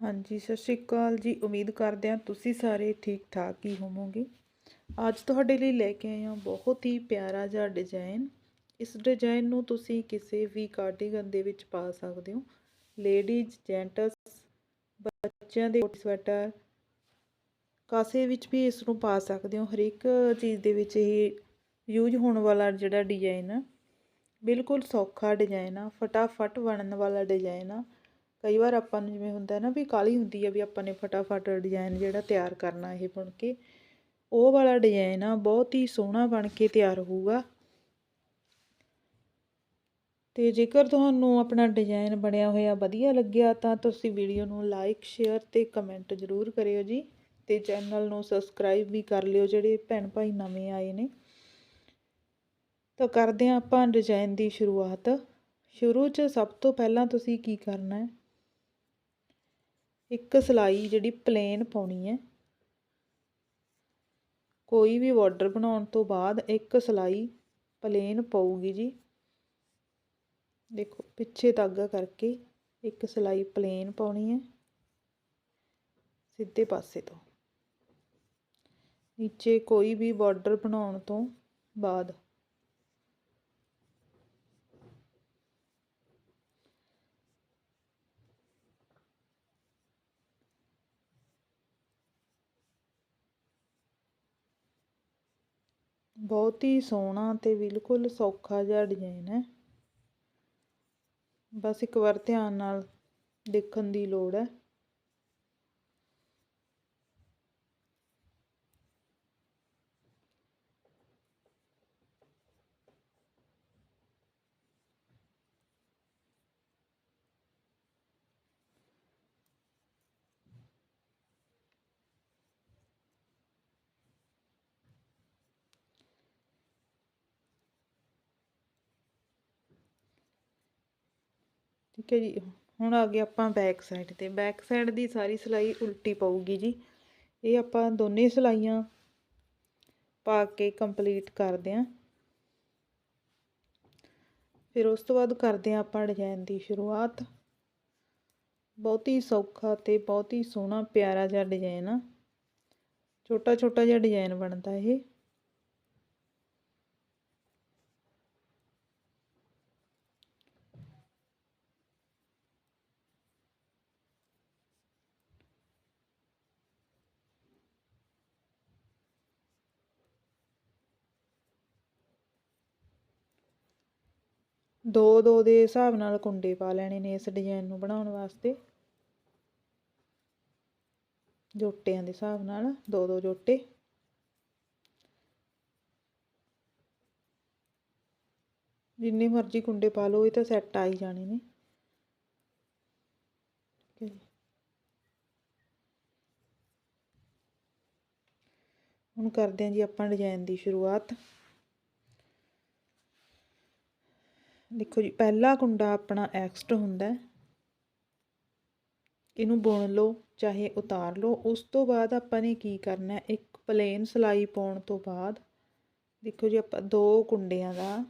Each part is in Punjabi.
ਹਾਂਜੀ, ਸਤਿ ਸ਼੍ਰੀ ਅਕਾਲ ਜੀ। ਉਮੀਦ ਕਰਦੇ ਹਾਂ ਤੁਸੀਂ ਸਾਰੇ ਠੀਕ ਠਾਕ ਹੀ ਹੋਵੋਗੇ। ਅੱਜ ਤੁਹਾਡੇ ਲਈ ਲੈ ਕੇ ਆਏ ਹਾਂ ਬਹੁਤ ਹੀ ਪਿਆਰਾ ਜਿਹਾ ਡਿਜ਼ਾਈਨ ਇਸ ਡਿਜ਼ਾਈਨ ਨੂੰ ਤੁਸੀਂ ਕਿਸੇ ਵੀ ਕਾਰਡੀਗਨ ਦੇ ਵਿੱਚ ਪਾ ਸਕਦੇ ਹੋ। ਲੇਡੀਜ਼ ਜੈਂਟਸ ਬੱਚਿਆਂ ਦੇ ਕੋਟ ਸਵੈਟਰ ਕਾਸੇ ਵਿੱਚ ਵੀ ਇਸ ਨੂੰ ਪਾ ਸਕਦੇ ਹੋ। ਹਰੇਕ ਚੀਜ਼ ਦੇ ਵਿੱਚ ਇਹ ਯੂਜ਼ ਹੋਣ ਵਾਲਾ ਜਿਹੜਾ ਡਿਜ਼ਾਈਨ ਆ, ਬਿਲਕੁਲ ਸੌਖਾ ਡਿਜ਼ਾਈਨ ਆ, ਫਟਾਫਟ ਬਣਨ ਵਾਲਾ ਡਿਜ਼ਾਈਨ ਆ। ਕਈ ਵਾਰ ਆਪਾਂ ਨੂੰ ਜਿਵੇਂ ਹੁੰਦਾ ਨਾ ਵੀ ਕਾਲੀ ਹੁੰਦੀ ਆ ਵੀ ਆਪਾਂ ਨੇ ਫਟਾਫਟ ਡਿਜ਼ਾਈਨ ਜਿਹੜਾ ਤਿਆਰ ਕਰਨਾ ਇਹ ਬਣ ਕੇ, ਉਹ ਵਾਲਾ ਡਿਜ਼ਾਈਨ ਆ, ਬਹੁਤ ਹੀ ਸੋਹਣਾ ਬਣ ਕੇ ਤਿਆਰ ਹੋਊਗਾ। ਤੇ ਜੇਕਰ ਤੁਹਾਨੂੰ ਆਪਣਾ ਡਿਜ਼ਾਈਨ ਬਣਿਆ ਹੋਇਆ ਵਧੀਆ ਲੱਗਿਆ, ਤਾਂ ਤੁਸੀਂ ਵੀਡੀਓ ਨੂੰ ਲਾਈਕ ਸ਼ੇਅਰ ਤੇ ਕਮੈਂਟ ਜ਼ਰੂਰ ਕਰਿਓ ਜੀ। ਤੇ ਚੈਨਲ ਨੂੰ ਸਬਸਕ੍ਰਾਈਬ ਵੀ ਕਰ ਲਿਓ, ਜਿਹੜੇ ਭੈਣ ਭਾਈ ਨਵੇਂ ਆਏ ਨੇ। ਤਾਂ ਕਰਦੇ ਹਾਂ ਆਪਾਂ ਡਿਜ਼ਾਈਨ ਦੀ ਸ਼ੁਰੂਆਤ। ਸ਼ੁਰੂ 'ਚ ਸਭ ਤੋਂ ਪਹਿਲਾਂ ਤੁਸੀਂ ਕੀ ਕਰਨਾ ਹੈ? ਇੱਕ ਸਿਲਾਈ ਜਿਹੜੀ ਪਲੇਨ ਪਾਉਣੀ ਹੈ। ਕੋਈ ਵੀ ਬਾਰਡਰ ਬਣਾਉਣ ਤੋਂ ਬਾਅਦ ਇੱਕ ਸਿਲਾਈ ਪਲੇਨ ਪਾਉਗੀ ਜੀ। ਦੇਖੋ, ਪਿੱਛੇ ਧਾਗਾ ਕਰਕੇ ਇੱਕ ਸਿਲਾਈ ਪਲੇਨ ਪਾਉਣੀ ਹੈ। ਸਿੱਧੇ ਪਾਸੇ ਤੋਂ। ਨੀਚੇ ਕੋਈ ਵੀ ਬਾਰਡਰ ਬਣਾਉਣ ਤੋਂ ਬਾਅਦ ਬਹੁਤ ਹੀ ਸੋਹਣਾ ਤੇ ਬਿਲਕੁਲ ਸੌਖਾ ਜਿਹਾ ਡਿਜ਼ਾਈਨ ਹੈ। ਬਸ ਇੱਕ ਵਾਰ ਧਿਆਨ ਨਾਲ ਦੇਖਣ ਦੀ ਲੋੜ ਹੈ। ਠੀਕ ਹੈ ਜੀ। ਹੁਣ ਆ ਗਏ ਆਪਾਂ ਬੈਕ ਸਾਈਡ ਤੇ। ਬੈਕ ਸਾਈਡ ਦੀ ਸਾਰੀ ਸਿਲਾਈ ਉਲਟੀ ਪਊਗੀ ਜੀ। ਇਹ ਆਪਾਂ ਦੋਨੇ ਸਿਲਾਈਆਂ ਪਾ ਕੇ ਕੰਪਲੀਟ ਕਰਦੇ ਆਂ ਫਿਰ ਉਸ ਤੋਂ ਬਾਅਦ ਕਰਦੇ ਆਂ ਆਪਾਂ ਡਿਜ਼ਾਈਨ ਦੀ ਸ਼ੁਰੂਆਤ। ਬਹੁਤ ਹੀ ਸੌਖਾ ਤੇ ਬਹੁਤ ਹੀ ਸੋਹਣਾ, ਪਿਆਰਾ ਜਿਹਾ ਡਿਜ਼ਾਈਨ ਆ। ਛੋਟਾ ਛੋਟਾ ਜਿਹਾ ਡਿਜ਼ਾਈਨ ਬਣਦਾ ਇਹ। ਦੋ ਦੋ ਦੇ ਹਿਸਾਬ ਨਾਲ ਕੁੰਡੇ ਪਾ ਲੈਣੇ ਨੇ ਇਸ ਡਿਜ਼ਾਈਨ ਨੂੰ ਬਣਾਉਣ ਵਾਸਤੇ। ਜੋਟਿਆਂ ਦੇ ਹਿਸਾਬ ਨਾਲ, ਦੋ ਦੋ ਜੋਟੇ। ਜਿੰਨੇ ਮਰਜ਼ੀ ਕੁੰਡੇ ਪਾ ਲਓ, ਇਹ ਤਾਂ ਸੈੱਟ ਆ ਹੀ ਜਾਣੇ ਨੇ। ਹੁਣ ਕਰਦੇ ਹਾਂ ਜੀ ਆਪਾਂ ਡਿਜ਼ਾਈਨ ਦੀ ਸ਼ੁਰੂਆਤ। ਦੇਖੋ ਜੀ, ਪਹਿਲਾ ਕੁੰਡਾ ਆਪਣਾ ਐਕਸਟ ਹੁੰਦਾ ਇਹਨੂੰ ਬੁਣ ਲਓ, ਚਾਹੇ ਉਤਾਰ ਲਓ। ਉਸ ਤੋਂ ਬਾਅਦ ਆਪਾਂ ਨੇ ਕੀ ਕਰਨਾ ਇੱਕ ਪਲੇਨ ਸਲਾਈ ਪਾਉਣ ਤੋਂ ਬਾਅਦ, ਦੇਖੋ ਜੀ, ਆਪਾਂ ਦੋ ਕੁੰਡਿਆਂ ਦਾ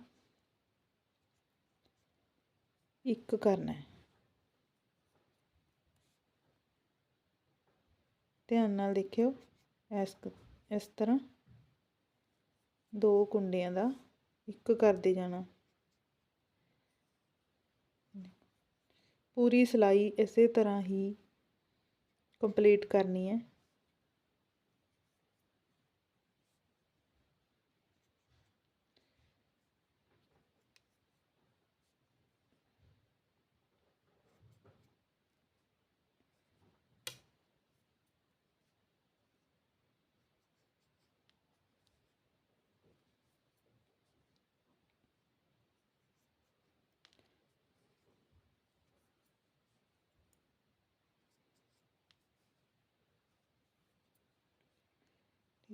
ਇੱਕ ਕਰਨਾ ਧਿਆਨ ਨਾਲ ਦੇਖਿਓ, ਇਸ ਇਸ ਤਰ੍ਹਾਂ ਦੋ ਕੁੰਡਿਆਂ ਦਾ ਇੱਕ ਕਰਦੇ ਜਾਣਾ। ਪੂਰੀ ਸਿਲਾਈ ਇਸੇ ਤਰ੍ਹਾਂ ਹੀ ਕੰਪਲੀਟ ਕਰਨੀ ਹੈ।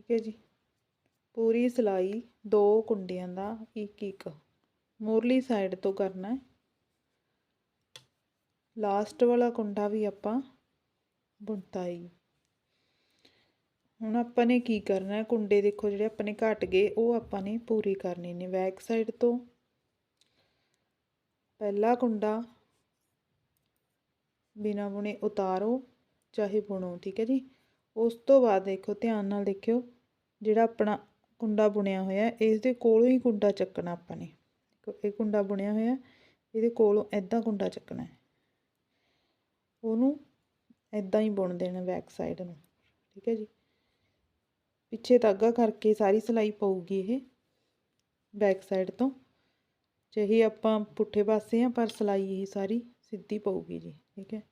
ਠੀਕ ਹੈ ਜੀ। ਪੂਰੀ ਸਿਲਾਈ ਦੋ ਕੁੰਡਿਆਂ ਦਾ ਇੱਕ ਇੱਕ। ਮੋਰਲੀ ਸਾਈਡ ਤੋਂ ਕਰਨਾ ਹੈ। ਲਾਸਟ ਵਾਲਾ ਕੁੰਡਾ ਵੀ ਆਪਾਂ ਬੁਣਤਾ ਹੀ ਹੁਣ ਆਪਾਂ ਨੇ ਕੀ ਕਰਨਾ ਹੈ? ਕੁੰਡੇ ਦੇਖੋ ਜਿਹੜੇ ਆਪਾਂ ਨੇ ਘਟ ਗਏ, ਉਹ ਆਪਾਂ ਨੇ ਪੂਰੀ ਕਰਨੀ ਨੇ ਬੈਕ ਸਾਈਡ ਤੋਂ। ਪਹਿਲਾ ਕੁੰਡਾ ਬਿਨਾ ਬੁਣੇ ਉਤਾਰੋ, ਚਾਹੇ ਬੁਣੋ, ਠੀਕ ਹੈ ਜੀ। ਉਸ ਤੋਂ ਬਾਅਦ ਦੇਖੋ, ਧਿਆਨ ਨਾਲ ਦੇਖਿਓ, ਜਿਹੜਾ ਆਪਣਾ ਕੁੰਡਾ ਬੁਣਿਆ ਹੋਇਆ ਇਸ ਦੇ ਕੋਲੋਂ ਹੀ ਕੁੰਡਾ ਚੱਕਣਾ ਆਪਾਂ ਨੇ। ਇਹ ਕੁੰਡਾ ਬੁਣਿਆ ਹੋਇਆ, ਇਹਦੇ ਕੋਲੋਂ ਐਦਾਂ ਕੁੰਡਾ ਚੱਕਣਾ ਹੈ। ਉਹਨੂੰ ਐਦਾਂ ਹੀ ਬੁਣ ਦੇਣਾ ਬੈਕ ਸਾਈਡ ਨੂੰ, ਠੀਕ ਹੈ ਜੀ। ਪਿੱਛੇ ਧਾਗਾ ਕਰਕੇ ਸਾਰੀ ਸਿਲਾਈ ਪਊਗੀ ਇਹ ਬੈਕ ਸਾਈਡ ਤੋਂ। ਜਿਹੀ ਆਪਾਂ ਪੁੱਠੇ ਪਾਸੇ ਆ, ਪਰ ਸਿਲਾਈ ਇਹ ਸਾਰੀ ਸਿੱਧੀ ਪਊਗੀ ਜੀ, ਠੀਕ ਹੈ।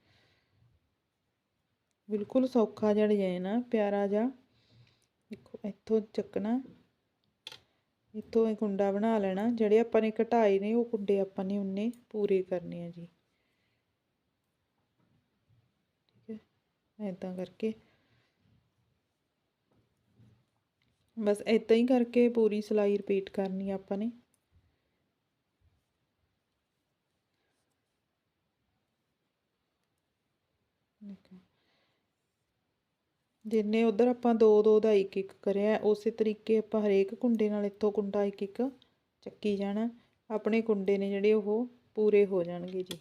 ਬਿਲਕੁਲ ਸੌਖਾ ਜਿਹਾ ਡਿਜ਼ਾਈਨ ਆ, ਪਿਆਰਾ ਜਿਹਾ। ਦੇਖੋ, ਇੱਥੋਂ ਚੱਕਣਾ। ਇੱਥੋਂ ਇਹ ਕੁੰਡਾ ਬਣਾ ਲੈਣਾ। ਜਿਹੜੇ ਆਪਾਂ ਨੇ ਘਟਾਏ ਨੇ, ਉਹ ਕੁੰਡੇ ਆਪਾਂ ਨੇ ਉਨੇ ਪੂਰੇ ਕਰਨੇ ਆ ਜੀ। ਠੀਕ ਹੈ ਐਦਾਂ ਕਰਕੇ। ਬਸ ਇਦਾਂ ਹੀ ਕਰਕੇ ਪੂਰੀ ਸਿਲਾਈ ਰਿਪੀਟ ਕਰਨੀ ਆਪਾਂ ਨੇ ਦੇਖੋ ਜਿੰਨੇ ਉਧਰ ਆਪਾਂ ਦੋ ਦੋ ਦਾ ਇੱਕ ਇੱਕ ਕਰਿਆ, ਉਸੇ ਤਰੀਕੇ ਆਪਾਂ ਹਰੇਕ ਕੁੰਡੇ ਨਾਲ ਇੱਥੋਂ ਕੁੰਡਾ ਇੱਕ ਇੱਕ ਚੱਕੀ ਜਾਣਾ। ਆਪਣੇ ਕੁੰਡੇ ਨੇ ਜਿਹੜੇ ਉਹ ਪੂਰੇ ਹੋ ਜਾਣਗੇ ਜੀ।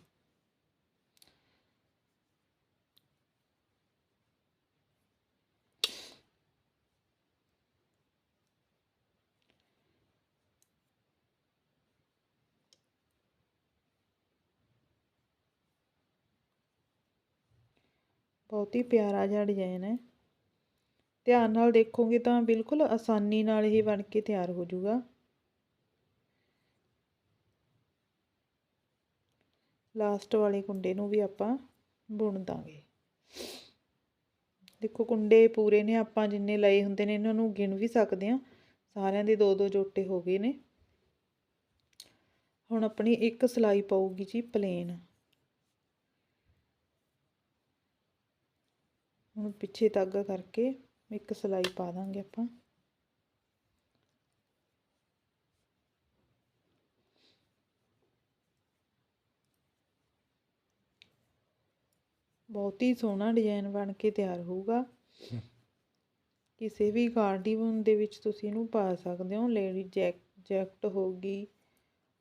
ਬਹੁਤ ਹੀ ਪਿਆਰਾ ਜਿਹਾ ਡਿਜ਼ਾਈਨ ਹੈ ਧਿਆਨ ਨਾਲ ਦੇਖੋਗੇ ਤਾਂ ਬਿਲਕੁਲ ਆਸਾਨੀ ਨਾਲ ਇਹ ਬਣ ਕੇ ਤਿਆਰ ਹੋ ਜਾਊਗਾ। ਲਾਸਟ ਵਾਲੇ ਕੁੰਡੇ ਨੂੰ ਵੀ ਆਪਾਂ ਬੁਣ ਦਾਂਗੇ। ਦੇਖੋ ਕੁੰਡੇ ਪੂਰੇ ਨੇ, ਆਪਾਂ ਜਿੰਨੇ ਲਏ ਹੁੰਦੇ ਨੇ, ਇਹਨਾਂ ਨੂੰ ਗਿਣ ਵੀ ਸਕਦੇ ਆ ਸਾਰਿਆਂ ਦੇ ਦੋ ਦੋ ਜੋਟੇ ਹੋ ਗਏ ਨੇ। ਹੁਣ ਆਪਣੀ ਇੱਕ ਸਿਲਾਈ ਪਾਊਗੀ ਜੀ ਪਲੇਨ। ਹੁਣ ਪਿੱਛੇ ਧਾਗਾ ਕਰਕੇ ਇੱਕ ਸਿਲਾਈ ਪਾ ਦਾਂਗੇ ਆਪਾਂ। ਬਹੁਤ ਹੀ ਸੋਹਣਾ ਡਿਜ਼ਾਈਨ ਬਣ ਕੇ ਤਿਆਰ ਹੋਊਗਾ। ਕਿਸੇ ਵੀ ਕਾਰਡੀਵਨ ਦੇ ਵਿੱਚ ਤੁਸੀਂ ਇਹਨੂੰ ਪਾ ਸਕਦੇ ਹੋ। ਲੇਡੀ ਜੈਕ, ਜੈਕਟ ਹੋਗੀ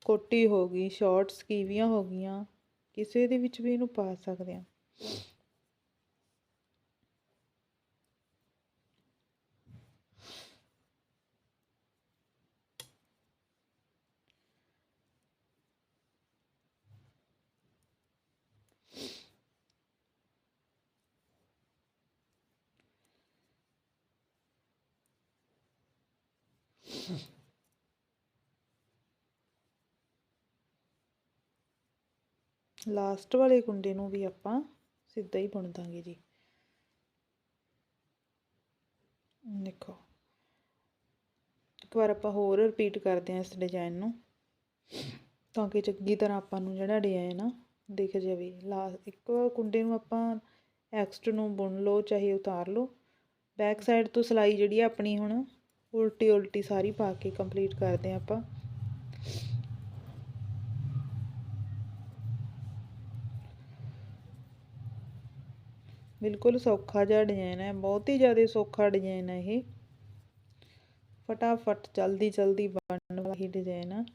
ਕੋਟੀ ਹੋਗੀ ਸ਼ਾਰਟਸ, ਕੀਵੀਆਂ ਹੋ ਗਈਆਂ, ਕਿਸੇ ਦੇ ਵਿੱਚ ਵੀ ਇਹਨੂੰ ਪਾ ਸਕਦੇ ਆ ਲਾਸਟ ਵਾਲੇ ਕੁੰਡੇ ਨੂੰ ਵੀ ਆਪਾਂ ਸਿੱਧਾ ਹੀ ਬੁਣ ਦਾਂਗੇ ਜੀ। ਦੇਖੋ, ਇੱਕ ਵਾਰ ਆਪਾਂ ਹੋਰ ਰਿਪੀਟ ਕਰਦੇ ਹਾਂ ਇਸ ਡਿਜ਼ਾਈਨ ਨੂੰ। ਤਾਂ ਕਿ ਚੰਗੀ ਤਰ੍ਹਾਂ ਆਪਾਂ ਨੂੰ ਜਿਹੜਾ ਡਿਜ਼ਾਈਨ ਆ ਦਿਖ ਜਾਵੇ। ਲਾ ਇੱਕ ਕੁੰਡੇ ਨੂੰ ਆਪਾਂ ਐਕਸਟ ਨੂੰ ਬੁਣ ਲਓ, ਚਾਹੇ ਉਤਾਰ ਲਓ। ਬੈਕ ਸਾਈਡ ਤੋਂ ਸਿਲਾਈ ਜਿਹੜੀ ਆਪਣੀ ਹੁਣ ਉਲਟੀ ਉਲਟੀ ਸਾਰੀ ਪਾ ਕੇ ਕੰਪਲੀਟ ਕਰਦੇ ਹਾਂ ਆਪਾਂ। ਬਿਲਕੁਲ ਸੌਖਾ ਜਿਹਾ ਡਿਜ਼ਾਈਨ ਹੈ, ਬਹੁਤ ਹੀ ਜ਼ਿਆਦਾ ਸੌਖਾ ਡਿਜ਼ਾਈਨ ਹੈ ਇਹ। ਫਟਾਫਟ ਜਲਦੀ ਜਲਦੀ ਬਣਨ ਵਾਲਾ ਹੀ ਡਿਜ਼ਾਈਨ ਆ।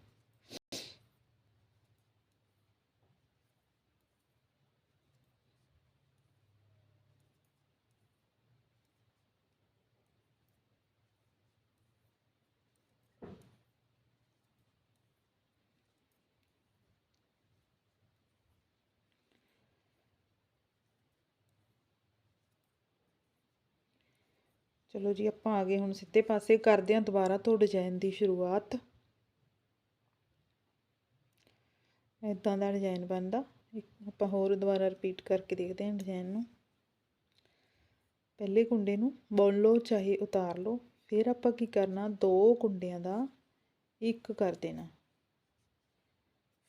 ਚਲੋ ਜੀ, ਆਪਾਂ ਆ ਗਏ ਹੁਣ ਸਿੱਧੇ ਪਾਸੇ, ਕਰਦੇ ਹਾਂ ਦੁਬਾਰਾ ਤੋਂ ਡਿਜ਼ਾਈਨ ਦੀ ਸ਼ੁਰੂਆਤ। ਇਦਾਂ ਦਾ ਡਿਜ਼ਾਈਨ ਬਣਦਾ। ਆਪਾਂ ਹੋਰ ਦੁਬਾਰਾ ਰਿਪੀਟ ਕਰਕੇ ਦੇਖਦੇ ਹਾਂ ਡਿਜ਼ਾਈਨ ਨੂੰ। ਪਹਿਲੇ ਕੁੰਡੇ ਨੂੰ ਬੁਣ ਲਓ, ਚਾਹੇ ਉਤਾਰ ਲਓ। ਫਿਰ ਆਪਾਂ ਕੀ ਕਰਨਾ, ਦੋ ਕੁੰਡਿਆਂ ਦਾ ਇੱਕ ਕਰ ਦੇਣਾ।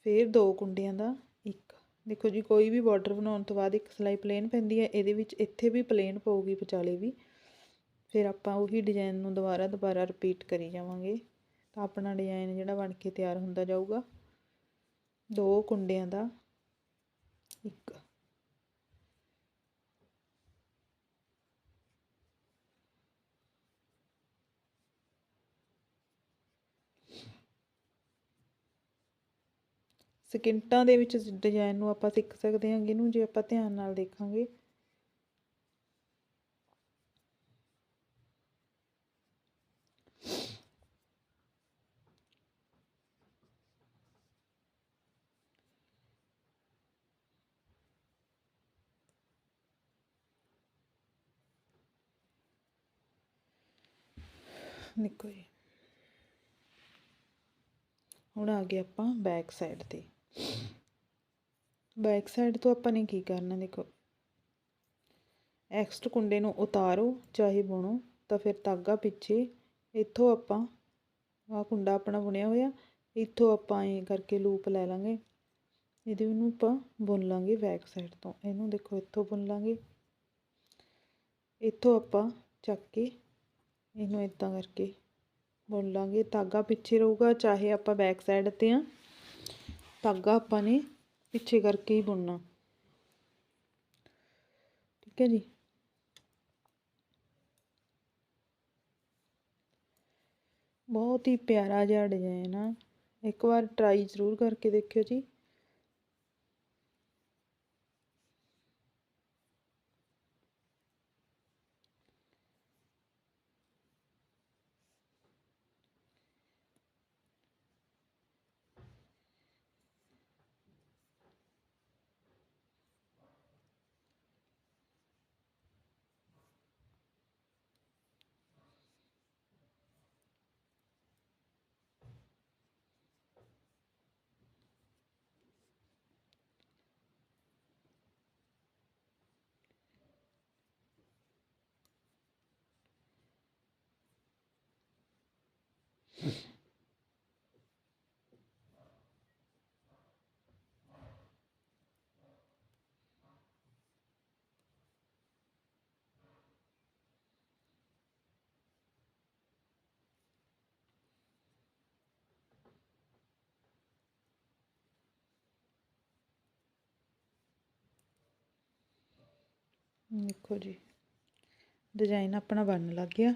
ਫਿਰ ਦੋ ਕੁੰਡਿਆਂ ਦਾ ਇੱਕ। ਦੇਖੋ ਜੀ, ਕੋਈ ਵੀ ਬਾਰਡਰ ਬਣਾਉਣ ਤੋਂ ਬਾਅਦ ਇੱਕ ਸਲਾਈ ਪਲੇਨ ਪੈਂਦੀ ਹੈ। ਇਹਦੇ ਵਿੱਚ ਇੱਥੇ ਵੀ ਪਲੇਨ ਪਊਗੀ ਵਿਚਾਲੇ ਵੀ। ਫਿਰ ਆਪਾਂ ਉਹੀ ਡਿਜ਼ਾਈਨ ਨੂੰ ਦੁਬਾਰਾ ਦੁਬਾਰਾ ਰਿਪੀਟ ਕਰੀ ਜਾਵਾਂਗੇ। ਤਾਂ ਆਪਣਾ ਡਿਜ਼ਾਈਨ ਜਿਹੜਾ ਬਣ ਕੇ ਤਿਆਰ ਹੁੰਦਾ ਜਾਊਗਾ। ਦੋ ਕੁੰਡਿਆਂ ਦਾ ਇੱਕ। ਸਕਿੰਟਾਂ ਦੇ ਵਿੱਚ ਡਿਜ਼ਾਈਨ ਨੂੰ ਆਪਾਂ ਸਿੱਖ ਸਕਦੇ ਹਾਂ ਇਹਨੂੰ, ਜੇ ਆਪਾਂ ਧਿਆਨ ਨਾਲ ਦੇਖਾਂਗੇ। ਦੇਖੋ ਜੀ। ਹੁਣ ਆ ਗਏ ਆਪਾਂ ਬੈਕ ਸਾਈਡ ਤੇ। ਬੈਕ ਸਾਈਡ ਤੋਂ ਆਪਾਂ ਨੇ ਕੀ ਕਰਨਾ ਦੇਖੋ। ਐਕਸਟ ਕੁੰਡੇ ਨੂੰ ਉਤਾਰੋ, ਚਾਹੇ ਬੁਣੋ, ਤਾਂ ਫਿਰ ਧਾਗਾ ਪਿੱਛੇ, ਇੱਥੋਂ ਆਪਾਂ ਆ ਕੁੰਡਾ ਆਪਣਾ ਬੁਣਿਆ ਹੋਇਆ, ਇੱਥੋਂ ਆਪਾਂ ਐਂ ਕਰਕੇ ਲੂਪ ਲੈ ਲਾਂਗੇ। ਇਹਦੇ ਨੂੰ ਆਪਾਂ ਬੁਣ ਲਾਂਗੇ ਬੈਕ ਸਾਈਡ ਤੋਂ। ਇਹਨੂੰ ਦੇਖੋ ਇੱਥੋਂ ਬੁਣ ਲਾਂਗੇ। ਇੱਥੋਂ ਆਪਾਂ ਚੱਕ ਕੇ ਇਹਨੂੰ ਇਦਾਂ ਕਰਕੇ ਬੁਣ ਧਾਗਾ ਪਿੱਛੇ ਰਹੂਗਾ, ਚਾਹੇ ਆਪਾਂ ਬੈਕ ਸਾਈਡ ਤੇ ਆ। ਧਾਗਾ ਆਪਾਂ ਨੇ ਪਿੱਛੇ ਕਰਕੇ ਹੀ ਬੁਣਨਾ। ਠੀਕ ਹੈ ਜੀ? ਬਹੁਤ ਹੀ ਪਿਆਰਾ ਜਿਹਾ ਡਿਜ਼ਾਈਨ ਆ। ਇੱਕ ਵਾਰ ਟਰਾਈ ਜ਼ਰੂਰ ਕਰਕੇ ਦੇਖਿਓ ਜੀ। ਦੇਖੋ ਜੀ ਡਿਜ਼ਾਈਨ ਆਪਣਾ ਬਣਨ ਲੱਗ ਗਿਆ।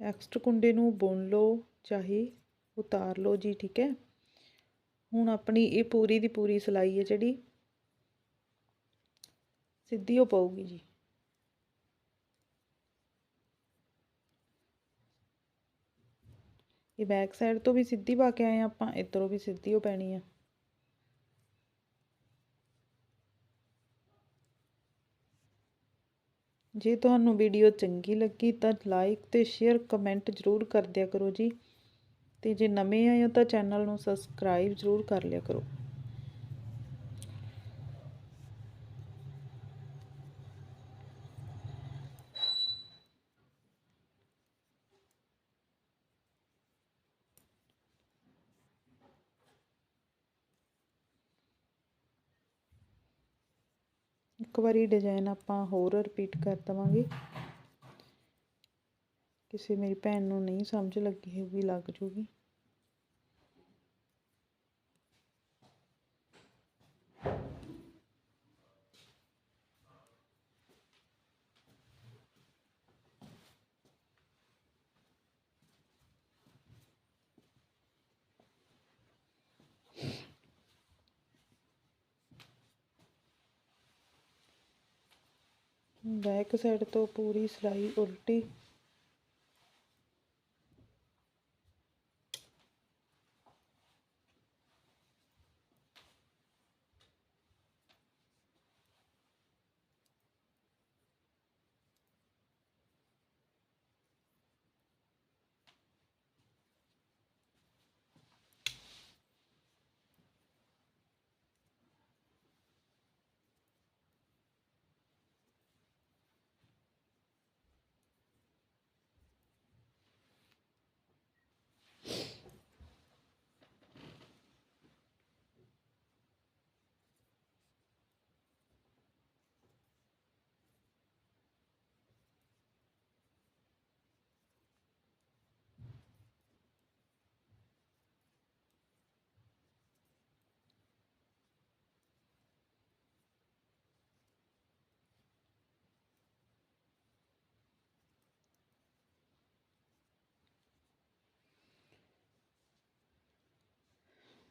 ਐਕਸਟਰਾ ਕੁੰਡੇ ਨੂੰ ਬੁਣ ਲਓ, ਚਾਹੇ ਉਤਾਰ ਲਓ ਜੀ, ਠੀਕ ਹੈ। ਹੁਣ ਆਪਣੀ ਇਹ ਪੂਰੀ ਦੀ ਪੂਰੀ ਸਿਲਾਈ ਹੈ ਜਿਹੜੀ, ਸਿੱਧੀ ਹੋ ਪਾਊਗੀ ਜੀ। ਇਹ ਬੈਕ ਸਾਈਡ ਤੋਂ ਵੀ ਸਿੱਧੀ ਪਾ ਕੇ ਆਏ ਆਪਾਂ, ਇੱਧਰੋਂ ਵੀ ਸਿੱਧੀ ਹੋ ਪੈਣੀ ਆ। ਜੇ ਤੁਹਾਨੂੰ ਵੀਡੀਓ ਚੰਗੀ ਲੱਗੀ ਤਾਂ ਲਾਈਕ ਤੇ ਸ਼ੇਅਰ ਕਮੈਂਟ ਜ਼ਰੂਰ ਕਰ ਦਿਆ ਕਰੋ ਜੀ। ਤੇ ਜੇ ਨਵੇਂ ਆਏ ਹੋ ਤਾਂ ਚੈਨਲ ਨੂੰ ਸਬਸਕ੍ਰਾਈਬ ਜ਼ਰੂਰ ਕਰ ਲਿਆ ਕਰੋ। ਇੱਕ ਵਾਰੀ ਡਿਜ਼ਾਈਨ ਆਪਾਂ ਹੋਰ ਰਿਪੀਟ ਕਰ ਦਵਾਂਗੇ। ਕਿਸੇ ਮੇਰੀ ਭੈਣ ਨੂੰ ਨਹੀਂ ਸਮਝ ਲੱਗੀ ਹੋਊਗੀ, ਲੱਗ ਜੂਗੀ। ਬੈਕ ਸਾਈਡ ਤੋਂ ਪੂਰੀ ਸਿਲਾਈ ਉਲਟੀ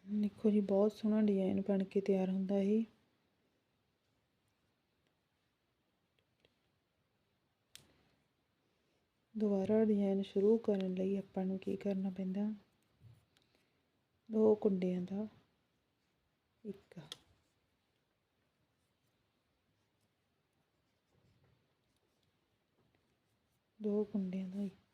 ਦੇਖੋ ਜੀ ਬਹੁਤ ਸੋਹਣਾ ਡਿਜ਼ਾਈਨ ਬਣ ਕੇ ਤਿਆਰ ਹੁੰਦਾ ਹੈ ਦੁਬਾਰਾ ਡਿਜ਼ਾਈਨ ਸ਼ੁਰੂ ਕਰਨ ਲਈ ਆਪਾਂ ਨੂੰ ਕੀ ਕਰਨਾ ਪੈਂਦਾ? ਦੋ ਕੁੰਡਿਆਂ ਦਾ ਇੱਕ। ਦੋ ਕੁੰਡਿਆਂ ਦਾ ਇੱਕ।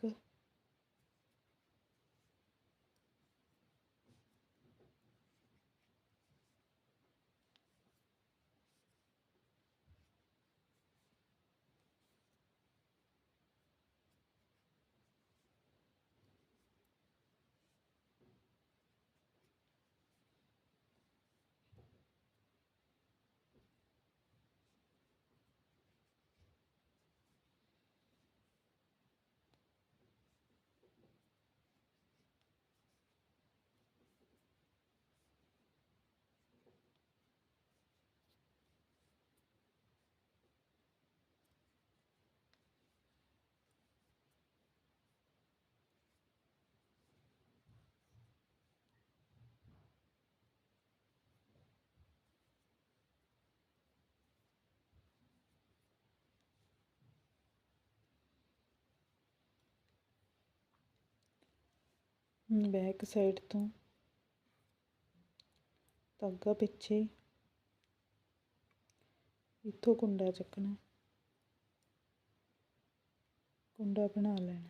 ਬੈਕ ਸਾਈਡ ਤੋਂ। ਧਾਗਾ ਪਿੱਛੇ। ਇੱਥੋਂ ਕੁੰਡਾ ਚੱਕਣਾ। ਕੁੰਡਾ ਬਣਾ ਲੈਣਾ।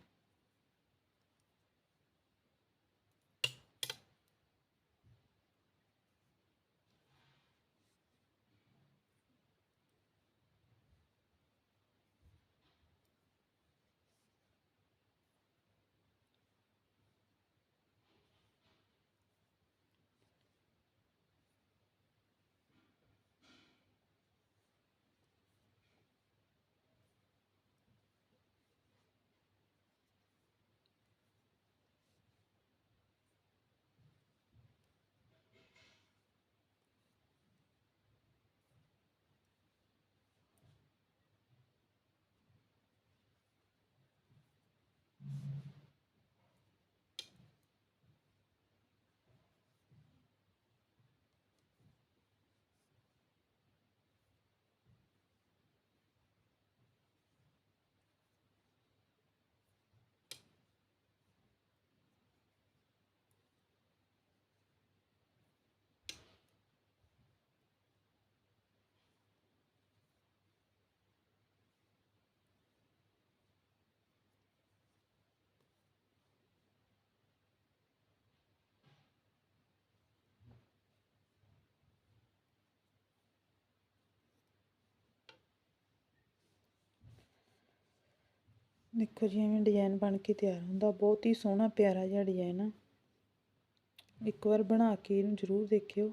ਦੇਖੋ ਜੀ, ਐਵੇਂ ਡਿਜ਼ਾਈਨ ਬਣ ਕੇ ਤਿਆਰ ਹੁੰਦਾ। ਬਹੁਤ ਹੀ ਸੋਹਣਾ, ਪਿਆਰਾ ਜਿਹਾ ਡਿਜ਼ਾਈਨ ਆ। ਇੱਕ ਵਾਰ ਬਣਾ ਕੇ ਇਹਨੂੰ ਜ਼ਰੂਰ ਦੇਖਿਓ।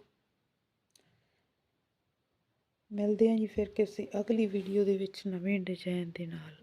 ਮਿਲਦੇ ਹਾਂ ਜੀ ਫਿਰ ਕਿਸੇ ਅਗਲੀ ਵੀਡੀਓ ਦੇ ਵਿੱਚ ਨਵੇਂ ਡਿਜ਼ਾਈਨ ਦੇ ਨਾਲ।